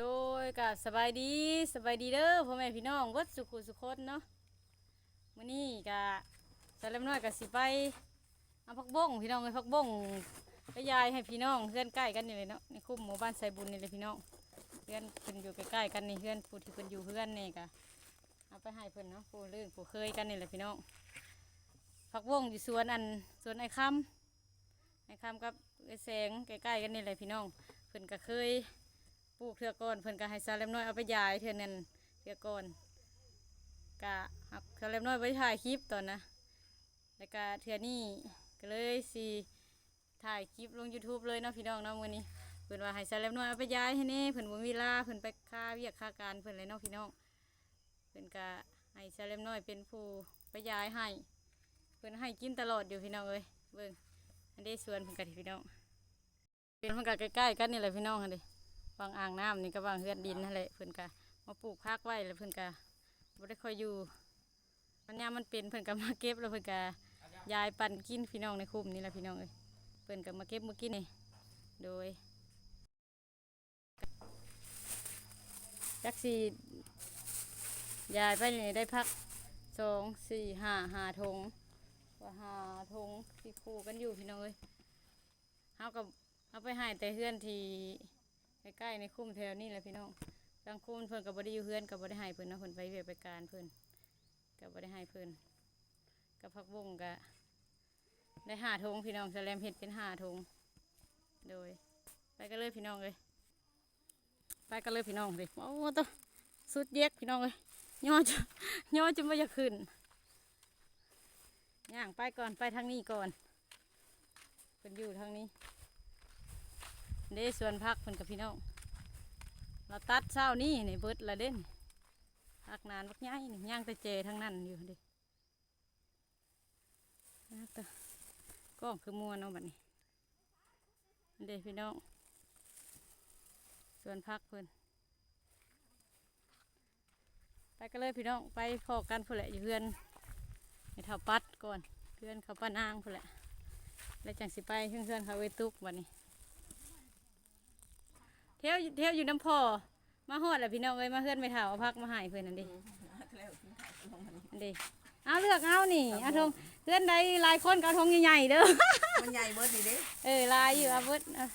โดยกับสบายดีสบายดีเด้อพ่อแม่พี่น้องวัดสุขุสุคนเนาะมื้อนี้กะสาเล็มน้อยกับสิไปเอาพักบ้งพี่น้องเลยพักบ้งไปยายให้พี่น้องเพื่อนใกล้กันนี่เลยเนาะในคุ้มหมู่บ้านไซบุญนี่เลยพี่น้องเพื่อนเพิ่นอยู่ใกล้ๆกันนี่เพื่อนผู้ที่เพิ่นอยู่เพื่อนนี่กะเอาไปให้เพิ่นเนาะผู้เรื่องผู้เคยกันนี่แหละพี่น้องพักบ้งอยู่สวนอันสวนไอ้คำไอ้คำกับไอ้แสงใกล้ๆกันนี่เลยพี่น้องเพิ่นก็เคย ลูกเทือก่อนเพิ่นก็ให้ซาเล็มน้อยเอาไปยายเทือนั่นเทือก่อนกะหักซาเล็มน้อยไปถ่ายคลิปตอนนะแล้วก็เทือนี่ก็เลยสิถ่ายคลิปลง YouTube เลยเนาะพี่น้องเนาะมื้อนี้เพิ่นว่าให้ซาเล็มน้อยเอาไปยายให้แนี่เพิ่นบ่มีเวลาเพิ่นไปค่าเวียกค่าการเพิ่นเลยเนาะพี่น้องเพิ่นก็ให้ซาเล็มน้อยเป็นผู้ไปยายให้เพิ่นให้กินตลอดอยู่พี่น้องเอ้ยเบิ่งอันนี้สวนเพิ่นก็พี่น้องเป็นเพิ่นก็ใกล้ๆกันนี่แหละพี่น้องหั่นเด้ วางอ่างน้ำนี่ก็วางเฮือนดินนั่นแหละเพิ่นก็มาปลูกพักไว้แล้วเพิ่นก็บ่ได้ค่อยอยู่มันยามมันเป็นเพิ่นก็มาเก็บแล้วเพิ่นก็ยายปั่นกินพี่น้องในคุมนี่แหละพี่น้องเอ้ยเพิ่นก็มาเก็บมากินนี่โดยจักสียายไปนี่ได้พักสองสี่ห้าห้าทงว่าห้าทงที่คู่กันอยู่พี่น้องเอ้ยเฮากับเอาไปให้แต่เฮือนที่ ใกล้ๆในคุ้มแถวนี่แหละพี่น้องกลางคุ้มเพิ่นกับบไดิอยู่เพื่อนกับบไดิให้เพิ่นเนาะเพิ่นไปเวียกไปการเพิ่นกับบไดิให้เพิ่นกับพักวงกะได้หาทงพี่น้องแสลมเห็ดเป็นหาทงโดย ไปกันเลยพี่น้องเลยไปกันเลยพี่น้องเลยโอ้ตัวสุดเย็กพี่น้องเลยย่อจะย่อจะไม่อยากขึ้นย่างไปก่อนไปทางนี้ก่อนเพิ่นอยู่ทางนี้ เด้ส่วนพักเพิ่นกับพี่น้อง เราตัดเช้านี่นี่เบิดละเด่นพักนานพักย่ายนี่ย่างต่เจทั้งนั้นอยู่ดินะตะก้องคือมัวเนาะบัดนี้เด้พี่น้อง ส่วนพักเพิ่นไปกันเลยพี่น้องไปพอกันพุ่นแหละอยู่เพื่อนให้เท่าปัดก่อนเพื่อนเขาป้านางพุ่นแหละแล้วจังสิไปเพื่อนเพื่อนเขาไว้ตุกบัดนี้ ที่ยวเที่ยวอยู่น้ำพอมาหอดแหละพี่น้องเอ้ยมาเพื่อนไม่เท่าเอาพักมาใหายเพื่อนนั่นดิอันดิเอาเลือกเอานี่เอาทงเพื่อนใดหลายคนก็เอาทงใหญ่ๆเด้อ มันใหญ่เบิดดีเด้เออลายอยู่เอาเบิดเอา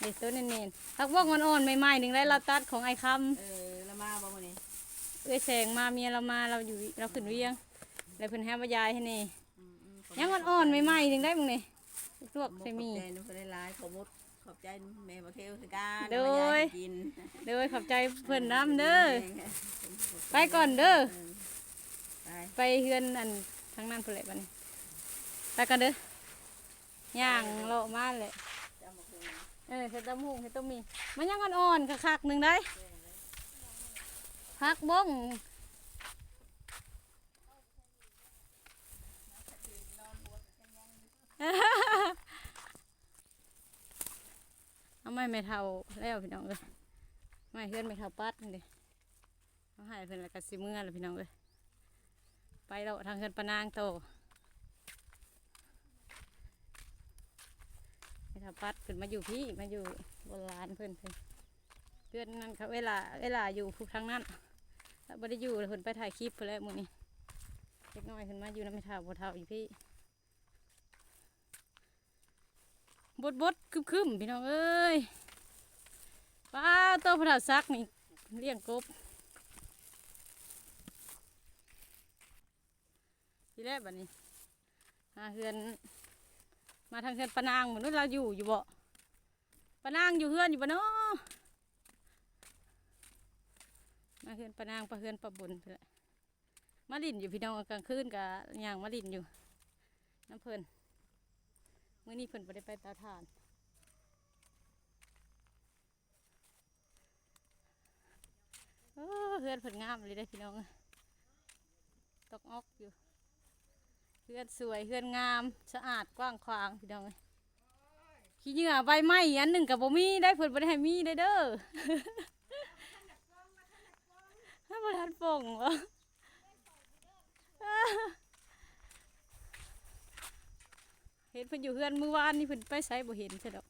เด็ดตัวเน้นๆพักพวกมันอ่อนใหม่ๆหนึ่งได้เราตัดของไอ้คเออละมาบ่มื้อนี้ำเอ้ยแสงมาเมียเรามาเราอยู่เราขึ้นเวียงแล้วเพิ่นแฮมบายายให้นี่อืมอืมยังอ่อนๆใหม่ๆหนึ่งได้มึงนี่ลวกขอบใส่หมีใจนุกได้หลายขอบมุด ขอบใจแม่บ่เทวคือกันโดย มาากินเด้อขอบใจเพิ่นน้ำเด้อไปก่อนเด้อไปไปเฮือนอันทางนั้นพุ่นแหละบัดนี้ไปกันเด้อย่างเลาะมาเลยจำบ่คือเออเฮ็ดตำหูเฮ็ดต้มมีมันยังอ่อนๆคักๆหนึ่งได้พักบ้ง เอาไม่ไม่เท่าแล้วพี่น้องเลยไม่เฮือนไม่เท่าปัดนี่เด้เอาให้เพิ่นแล้วก็สิเมื่อแล้วพี่น้องเลยไปเราทางเฮือนปนางโตให้ทาปัดขึ้นมาอยู่พี่มาอยู่บนลานเพื่อนเพื่อนเพื่อนนั่นเขาเวลาเวลาอยู่ผู้ทางนั้นแล้วไม่ได้อยู่เลยเพิ่นไปถ่ายคลิปเพื่อนแล้วมื้อนี้เล็กน้อยขึ้นมาอยู่น้ำไม่เท่าบ่เท่าอีกพี่ บดบดคึมคึมๆพี่น้องเอ้ยป้าตัวพระาซักนี่เลี้ยงกบทีแรกบัดนี้หาเฮือน มาทางเฮือนปะนางเหมือนว่าเราอยู่อยู่บ่ปะนางอยู่เฮือนอยู่บ่เนาะมาเฮือนปะนางปะเฮือนปะบุญมาลินอยู่พี่น้องกลางคืนกับย่างมาลินอยู่น้ำเพลิน มื้อนี้เพิ่นบ่ได้ไปเตาถ่านโอ้เฮือนเพิ่นงามเลยได้พี่น้อง ตกออกอยู่เฮือนสวยเฮือนงามสะอาดกว้างขวางพี่น้องเอ้ยขี้เหงื่อใบไม้อันหนึ่งกับบ่มีได้เพิ่นบ่ได้ให้มีได้เด้อถ้าบ่ทันป่งวะ เห็นเพิ่นอยู่เฮือนมื้อวานนี่เพิ่นไปไสบ่เห็นใช่ดอก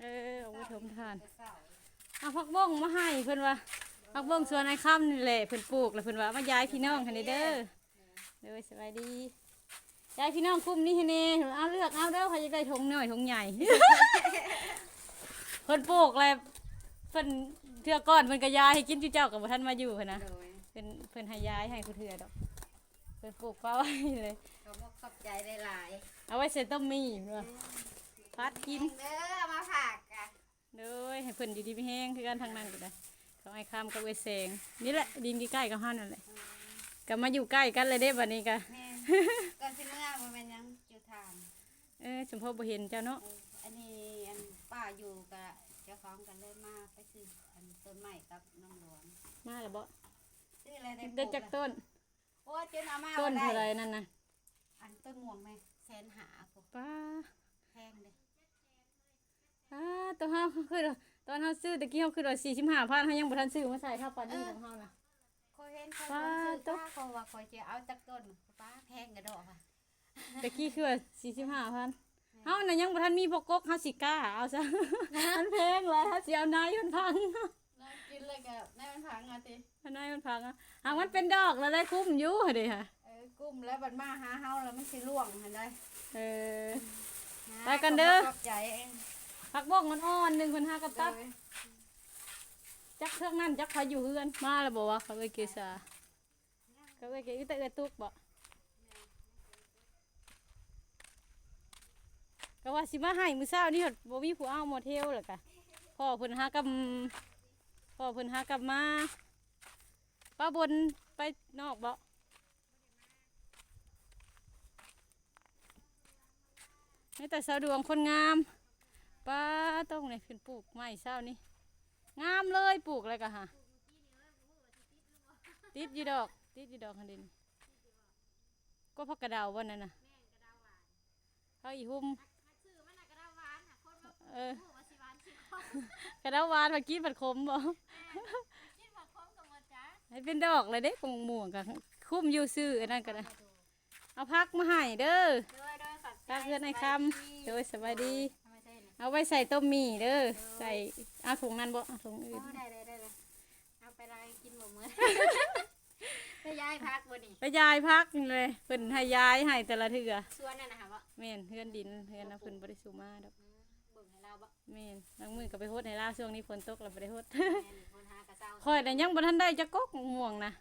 เออเอาไว้ถมทานเอาผักบ้งมาให้เพิ่นว่าผักบ้งสวนไอ้ค่ำนี่แหละเพิ่นปลูกแล้วเพิ่นว่ามาย้ายพี่น้องให้เด้อเด้อสบายดีย้ายพี่น้องกลุ่มนี้ให้แน่เอาเลือกเอาเด้อใครจะได้ทงน้อยทงใหญ่ เพิ่นปลูกแล้วเพิ่นเทื่อก่อนเพิ่นก็ย้ายให้กินจุเจ้ากับบ่ทันมาอยู่เพิ่นนะโดย เพิ่นเพิ่นให้ย้ายให้ผู้เทื่อดอก เพิ่นปลูกฟ้าไว้เลยเขาบอกขอบใจหลายเอาไว้ใส่ต้มมีเพิ่นว่าพัดๆกิน เด้อมาผักอะเด้อให้เพิ่นอยู่ดีมีแห้งคือกันทางนั้นก็ได้เขาไอ้ข้ามกับไอ้แสงนี่แหละดินใกล้ๆกับห้านั่นแหละก็มาอยู่ใกล้กันเลยเด้บัดนี้ก็แม่ก่อนสิเมื่อบ่แม่นหยังอยู่ทางเออสมพอบ่เห็นเจ้าเนาะเอออันนี้อันป้าอยู่กับเจ้าของกันเลยมาไปซื้ออันต้นไม้กับน้องหลวงมาแล้วบ่ซื้ออะไรได้ได้จากต้น โอ้ยเจ้าเอามาต้นบ่เท่าไรได้นั่นน่ะอันต้นม่วงไหมแสนหาพวกป้าแพงเลยอ่าตัวเฮาคือตอนเฮาซื้อตะกี้เฮาคือว่า45,000เฮายังบ่ทันซื้อมาใส่ข้าวปานนี้ของเฮาน่ะคอยเห็นเขาป้าซื้อตุ๊ก ป้าเขาว่าคอยจะเอาจากต้นป้าแพงกระดอกค่ะตะกี้คือว่า45,000เฮาน่ะยังบ่ทันมีพวกกกเฮาสิกล้าเอาซะ มันแพงเลยเฮาสิเอานายมันพังน่า กินเลยกับนายมันผังอะติอันนายมันพังอะหากมันเป็นดอกแล้วได้คุ้มอยู่เด้ค่ะเออกุ้มแล้วบัดมาหาเฮาแล้วมันสิล่วงหั่นได้เออหาไปกันเด้อขอบใจเองผักบ้องมันอ่อนหนึ่งคนห้ากับตัดโดยจักเครื่องนั่นจักพาอยู่เฮือนมาแล้วบอกว่าเขาไปเกษาเขาไปเกษแต่เอตุกบ่ก็ว่าสิมาให้มื้อเช้านี่หดบ่มีผู้เอาหมดเทลหรอกะพ่อเพิ่นหากับ พ่อเพิ่นหากลับมาป้าบนไปนอกบ่นี่แต่สาวดวงคนงามป้าต้องเนี่ยเพิ่นปลูกไม้เช้านี่งามเลยปลูกอะไรกะฮะติดอยู่ดอกติดอยู่ดอกคันดินก็พักกระดาววันนั้นน่ะเขาอีหุ่มเออ กระดาวหวานเมื่อกี้ผัดขมบ่ให้เป็นดอกเลยเด้ปงม่วงๆกันคุ้มอยู่ซื้ออันนั้นก็ได้เอาพักมาให้เด้อโดยโดยขอบใจพักเพื่อนในคำโดยสบายดีทำไมใช่เนี่ยเอาไว้ใส่ต้มหมี่เด้อใส่เอาถุงนั้นบ่เอาถุงอื่อ๋นอได้เลยได้เลยเอาไปลายกินบ่มื้อไปย้ายพักบ่นี่ไปยายพักนี่เลยเพิ่นให้ยายให้แต่ละเทื่อสวนนั่นนะคะบ่แม่นเฮือนดินเฮือนนะเพิ่นบ่ได้สูมาดอก แม่นบางมื้อก็ไปโฮดให้ลาวช่วงนี้ฝนตกแล้วบ่ได้โฮด แม่นคนหากระเซ้าข่อยน่ะยังบ่ทันได้จักกกม่วงนะ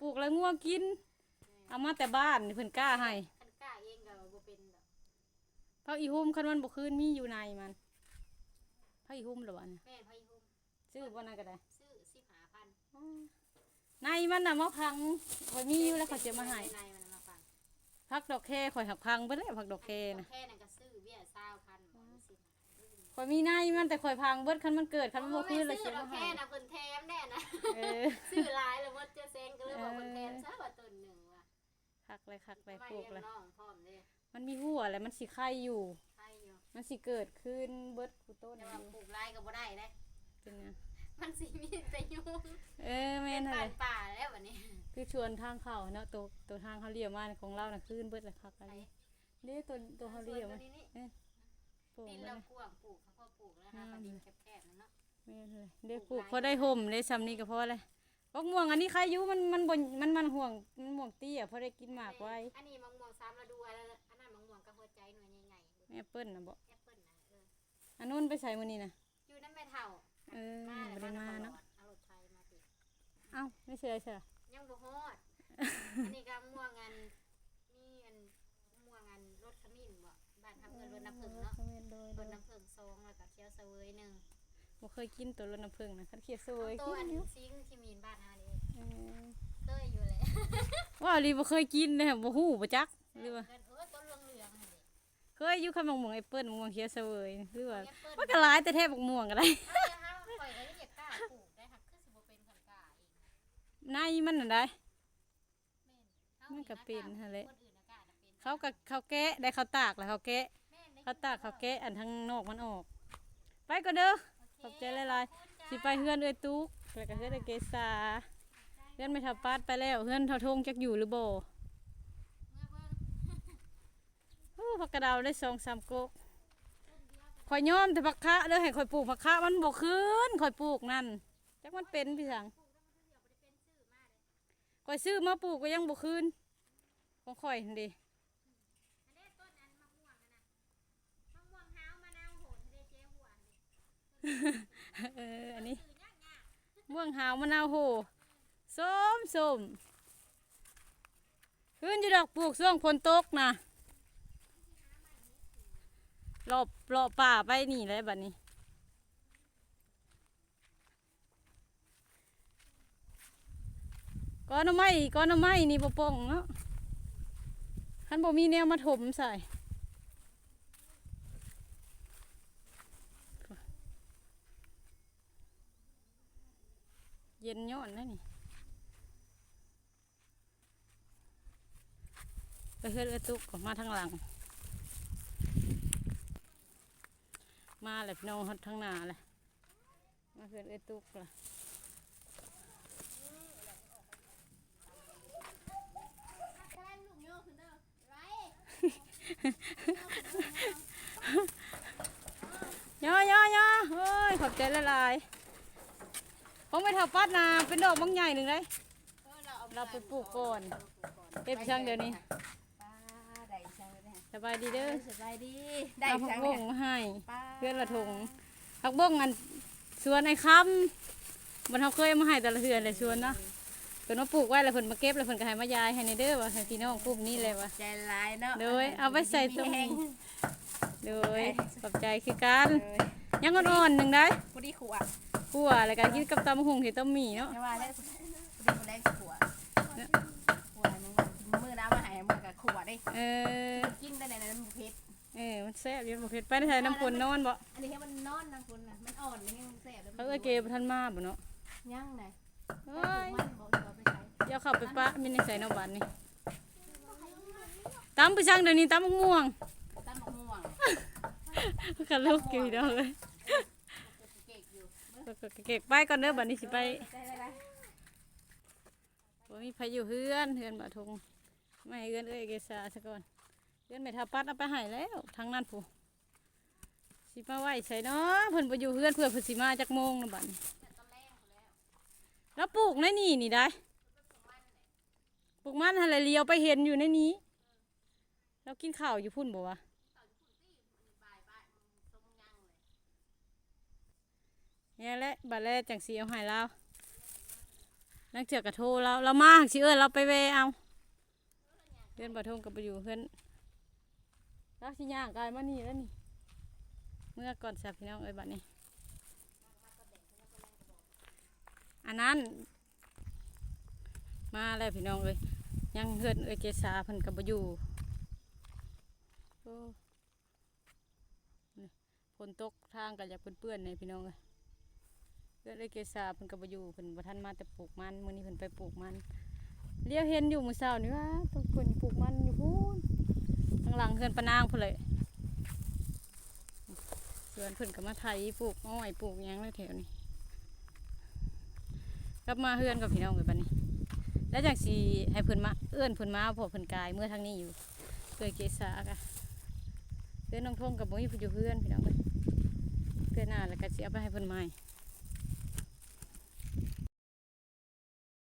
ปลูกแล้วงัวกิน เอามาแต่บ้านนี่เพิ่นกล้าให้คันกล้าเองก็บ่เป็นดอกเพราะอีหุ่มคันมันบ่คืนมีอยู่ในมันเพราะอีหุ่มเหรอวะเนี่ยแม่นพะยุมซื้อบ่นั่นก็ได้ซื้อ15,000ในมันน่ะมาพังข่อยมีอยู่แล้วเขาจะมาให้ในมันมาฟัง พักดอกแค่ข่อยหักพังเบิดแล้วพักดอกแค่น่ะแค่นั้นก็ซื้อเบี้ย20,000บ่สิ ข่อยมีในมันแต่ข่อยพังเบิดคันมันเกิดคันมันบ่คืนเลยซื้เสีอยดอมากให้แค่น่ะเพิ่นแถมแน่นะเออซื้อหลายแล้วหมดเจะเซงก็เลยบอกเพิ่นแถมซะว่าต้นหนึงว่ะคักเลยคักเลยไว้ปลูกเลี้เลยยงน้องพร้อมเด้มันมีหัวแล้วมันสิไข่อยู่ใช่อยู่มันสิเกิดขึ้นเบิดกูต้นแต่อว่ายู่ปลูกหลายก็บ่ได้เด้เป็นไงมันสิมีแต่ยุงเออแม่นป่าอะไรนป่าแล้วบัดนี้คือชวนทางเข้าเนาะตัวตัวทางเขาเลี้ยวมาของเราน่ะขึ้นเบิดเลยคักอะไรนี่ตัวตัวเขาเลี้ยวส่มาวนตัวนี้นี่ ปลูกดินมันเราเลยกว้างปลูกเขาก็ปลูกแล้วนะคะดินแคบๆนั่นเนาะแม่นเลยได้ปลูกพอได้ห่มได้ซ้ำนี่ก็พอเลยพวกม่วงอันนี้ใครอยู่มันมันบนมันมันห่วงมันม่วงเตี้ยพอได้กินหมากไว้อันนี้มะม่วงซ้ำฤดูอันนั้นอันนั้นมะม่วงกับหัวใจหน่วยใหญ่แม่เปิ้ลนะบ่ๆแอปเปิ้ลนะเอออันนู้นไปใส่มื้อนี้นะอยู่นั่นแม่เฒ่าเออมาบ่แล้วได้มามาเนาะเนาะเอารถไฟมาติเอ้าไม่เชื่อเชื่อยังบ่ฮอด อันนี้ก็ม่วงอันนี่อันม่วงอันรถขมิ้นบ่บ้านทำเงินรถน้ำผึ้งเนาะโดยโดยรถน้ำผึ้งซองแล้วก็เคี้ยวเสวยหนึ่งบ่เคยกินตัวรสน้ำผึ้งนะคันเขียดสวยตักิวนอันอยู่ซิงที่มีนบ้านอาเด้เออเต้ยอยู่เลยว่าลีบ่เคยกินเลยบ่ฮู้บ่จักหรือว่าเออต้นเหลืองเหลืองๆนั่นเด้เคยอยู่คันบักม่วงแอปเปิ้ลบักม่วงเขียวเสวยหรือว่าแอปเปิ้ลมันก็หลายแต่แทบบักม่วงก็ได้ ถ้าจะห้ามข่อยก็อยากกล้าปลูกได้ค่ะคือสิบ่เป็นขันกล้าเองในมันน่ะได้ แม่นมันก็เป็นหั่นแหละ คน เป็นเขาก็เขาแกะได้เขาตากแล้วเขาแกะแม่นได้เขาตากเขาแกะอันทางนอกมันออก ไปก็เด้อขอบใจหลายๆสิไปเฮือนเอ้ยตุ๊กแล้วก็เฮือนเอ้ยเกษาเฮือนไม่ทับปาดไปแล้วเฮือนเท่าทงจักอยู่หรือบ่เมื่อเบิ่งโอ้พักกระดาวได้สองสามกกข่อยยอมแต่ผักคะเด้อให้ข่อยปลูกผักคะมันบ่คืนข่อยปลูกนั่นจักมันเป็นพี่สังข่อยซื้อมาปลูกก็ยังบ่คืนของข่อยนั่นดิ อันนี้ต้นอันมะม่วงอะนะมะม่วงหาวมะนาวโหนทะเลเจ๊หัวนี่ เอออันนี้ม่วงหาวมะนาวโหส้มส้มคืนอยู่ดอกปลูกช่วงฝนตกนะรอบรอบป่าไปนี่เลยบัดนี้ก้อนน้ำไม้ก้อนน้ำไม้นี่บ่ป่งเนาะคันบ่มีแนวมาถมใส่ เย็นย้อนนะนี่ไปเฮือนเอตุกมาทางหลัง มาเลยพี่น้องฮดทางหน้าเลยมาเฮือนเอตุกล่ะยกขึ้นย้อไรย่อย่อย่อเฮ้ย ขอบใจละลาย ๆผมไปทับปัดนาเป็นดอกบางใหญ่หนึ่งเลยเออเราเอาเราไปปลูกก่อนเก็บช่างเดี๋ยวนี้ป้าได้ช่างเลยสบายดีเด้อสบายดีได้เอาผักช่างบเนี่ยงมาให้ป้าเพื่อนละทงผักบงอันสวนไอ้คำมันเขาเคยเอามาให้แต่ละเทือนเลยสวนเนาะเพิ่นมาปลูกไว้แล้วเพิ่นมาเก็บแล้วเพิ่นก็ให้มายายให้ในเด้อว่าให้พี่น้องปลูกนี่เลยว่ะใจร้ายเนาะโดยเอาไว้ใส่ต้มแห้งโดยขอบใจคือกันเลยยังอ่อนๆหนึ่งได้พอดีขวด ขั่วแล้วก็กินกับตำหุงที่ต้มหมี่เนาะไม่ว่าแล้วพอดีคนแรกขวดขวดมึงมือน้ำมาหายมือกับขวดได้เออ กินได้ในนั้นเพชรเออ มันแซ่บอยังบ่เผ็ดไปได้ใส่น้ำปนนอนบ่อันนี้ให้มันนอนนะคุณนะมันอ่อนนี่ยังแสบเลยเขาเอ้ยเกบ่ทันมาบ่เนาะย่างไหนเอ้ยมันบอกจะไปใช้เดี๋ยวเข้าไปปะมีในใส่นอกบ้านนี่ตำไปช่างเดี๋ยวนี้ตำมะม่วงตั้มมะม่วง กันลูกกี่ดอกเลยเก๊กอยู่ เก็บไปก่อนเด้อบัดนี้สิไปได้ได้ได้บ่มีไผอยู่เฮือนเฮือนบ่ทงไม่เฮือนเอ้ยเกษาซะก่อนเฮือนไม่ทับปัดเอาไปให้แล้วทางนั้นผู้สิมาไหวใส่เนาะเพิ่นบ่อยู่เฮือนเพื่อเพิ่นสิมาจักโมงนะบัดนี้แล้วปลูกในนี่นี่ได้ปลูกมันอะไรเลียวไปเห็นอยู่ในนี้ แล้วกินข้าวอยู่พุ่นบ่วะ เนี่ยแหละบัดแรกจังสีเอาหายเรานักเจือกกระโทรเราเรามาหักสิเอิญเราไปเวเอาเพื่อนบัทงกับไปอยู่เพื่อนรักสิย่างกายมานี่แล้วนี่ เมื่อก่อนแซบพี่น้องเอ้ยบัดนี้ อันนั้น มาแล้วพี่น้องเอ้ยยังเพื่อนเอ้ยเกษาเพิ่นกับบอยู่โอ้นี่ฝนตกทางกันอยากเปื้อนๆเนี่ยพี่น้องเอ้ย เพื่อนเอ้ยเกษาเพิ่นกับบอยู่เพิ่นบ่ทันมาแต่ปลูกมันมื้อนี้เพิ่นไปปลูกมันเลี้ยวเห็นอยู่มื้อเช้านี่ว่าต้องเพิ่นปลูกมันอยู่พูนข้างหลังเฮือนปะนางพุ่นเลยสวนเพิ่นก็มาไถปลูกอ้อยปลูกหยังเลยแถวนี้กลับมาเฮือนกับพี่น้องเลยบัดนี้ แล้วจากสีให้เพิ่นมาเอื้อนเพิ่นมาเพอเพิ่นกายเมื่อทางนี้อยู่เคยเกษากะเพื่อนน้องทงกับบ่มีผู้อยู่เพื่อนพี่น้องเลยเพื่อนหน้าแล้วก็สิเอาไปให้เพิ่นใหม่